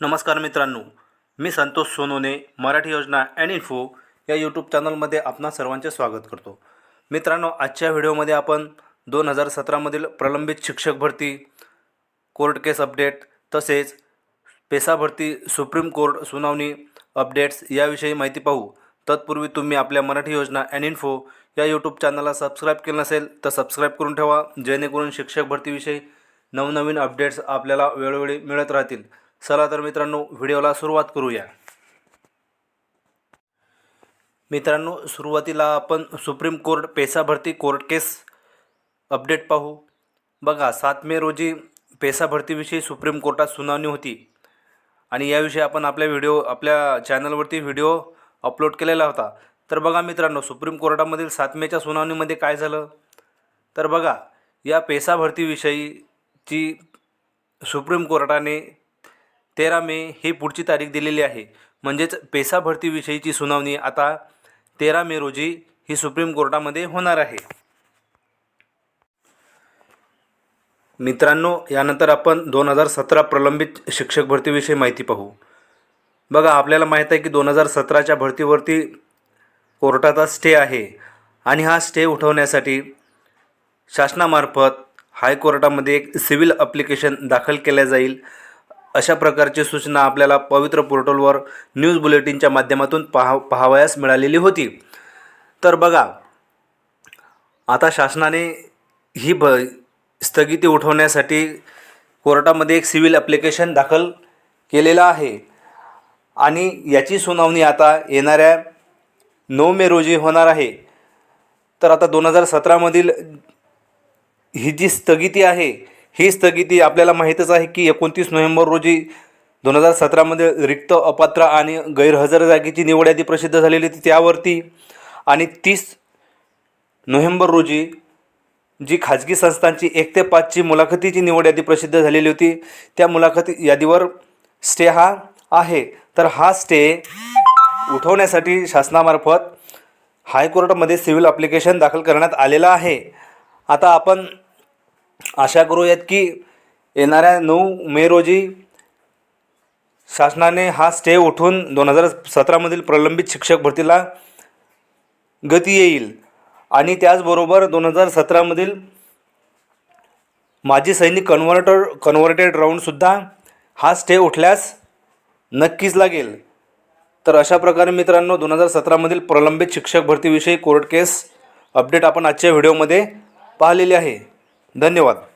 नमस्कार मित्रांनो मी संतोष सोनोने मराठी योजना अँड इन्फो या यूट्यूब चॅनलमध्ये आपणा सर्वांचे स्वागत करतो. मित्रांनो आजच्या व्हिडिओमध्ये आपण दोन हजार सतरामधील प्रलंबित शिक्षक भरती कोर्ट केस अपडेट तसेच पेसा भरती सुप्रीम कोर्ट सुनावणी अपडेट्स याविषयी माहिती पाहू. तत्पूर्वी तुम्ही आपल्या मराठी योजना अँड इन्फो या यूट्यूब चॅनलला सबस्क्राईब केलं नसेल तर सबस्क्राईब करून ठेवा जेणेकरून शिक्षक भरतीविषयी नवनवीन अपडेट्स आपल्याला वेळोवेळी मिळत राहतील. चला तर मित्रांनो व्हिडिओला सुरुवात करूया. मित्रांनो सुरुवातीला आपण सुप्रीम कोर्ट पेसा भरती कोर्ट केस अपडेट पाहू. बघा सात मे रोजी पेसा भरतीविषयी सुप्रीम कोर्टात सुनावणी होती. आणि याविषयी आपण आपल्या व्हिडिओ आपल्या चॅनलवरती व्हिडिओ अपलोड केलेला होता. तर बघा मित्रांनो सुप्रीम कोर्टामधील सात मेच्या सुनावणीमध्ये काय झालं? तर बघा या पेसा भरतीविषयीची सुप्रीम कोर्टाने तेरा मे ही पुढची तारीख दिलेली आहे. म्हणजेच पेसा भरतीविषयीची सुनावणी आता तेरा मे रोजी ही सुप्रीम कोर्टामध्ये होणार आहे. मित्रांनो यानंतर आपण दोन हजार सतरा प्रलंबित शिक्षक भरतीविषयी माहिती पाहू. बघा आपल्याला माहीत आहे की दोन हजार सतराच्या भरतीवरती कोर्टाचा स्टे आहे आणि हा स्टे उठवण्यासाठी शासनामार्फत हायकोर्टामध्ये एक सिव्हिल अप्लिकेशन दाखल केल्या जाईल. अशा प्रकारची सूचना आपल्याला पवित्र पोर्टलवर न्यूज बुलेटिनच्या माध्यमातून पाहा पाहावयास मिळालेली होती. तर बघा आता शासनाने ही ब स्थगिती उठवण्यासाठी कोर्टामध्ये एक सिव्हिल ॲप्लिकेशन दाखल केलेलं आहे. आणि याची सुनावणी आता येणाऱ्या नऊ मे रोजी होणार आहे. तर आता दोन हजार सतरामधील ही जी स्थगिती आहे ही स्थगिती आपल्याला माहीतच आहे की एकोणतीस नोव्हेंबर रोजी दोन हजार सतरामध्ये रिक्त अपात्र आणि गैरहजर जागेची निवड यादी प्रसिद्ध झालेली होती. त्यावरती आणि तीस नोव्हेंबर रोजी जी खाजगी संस्थांची एक ते पाचची मुलाखतीची निवड यादी प्रसिद्ध झालेली होती त्या मुलाखती यादीवर स्टे हा आहे. तर हा स्टे उठवण्यासाठी शासनामार्फत हायकोर्टामध्ये सिव्हिल अप्लिकेशन दाखल करण्यात आलेलं आहे. आता आपण आशा करूयात की येणाऱ्या नऊ मे रोजी शासनाने हा स्टे उठून दोन हजार सतरामधील प्रलंबित शिक्षक भरतीला गती येईल. आणि त्याचबरोबर दोन हजार सतरामधील माजी सैनिक कन्व्हर्टर कन्व्हर्टेड राऊंडसुद्धा हा स्टे उठल्यास नक्कीच लागेल. तर अशा प्रकारे मित्रांनो दोन हजार सतरामधील प्रलंबित शिक्षक भरतीविषयी कोर्ट केस अपडेट आपण आजच्या व्हिडिओमध्ये पाहिलेली आहे. धन्यवाद.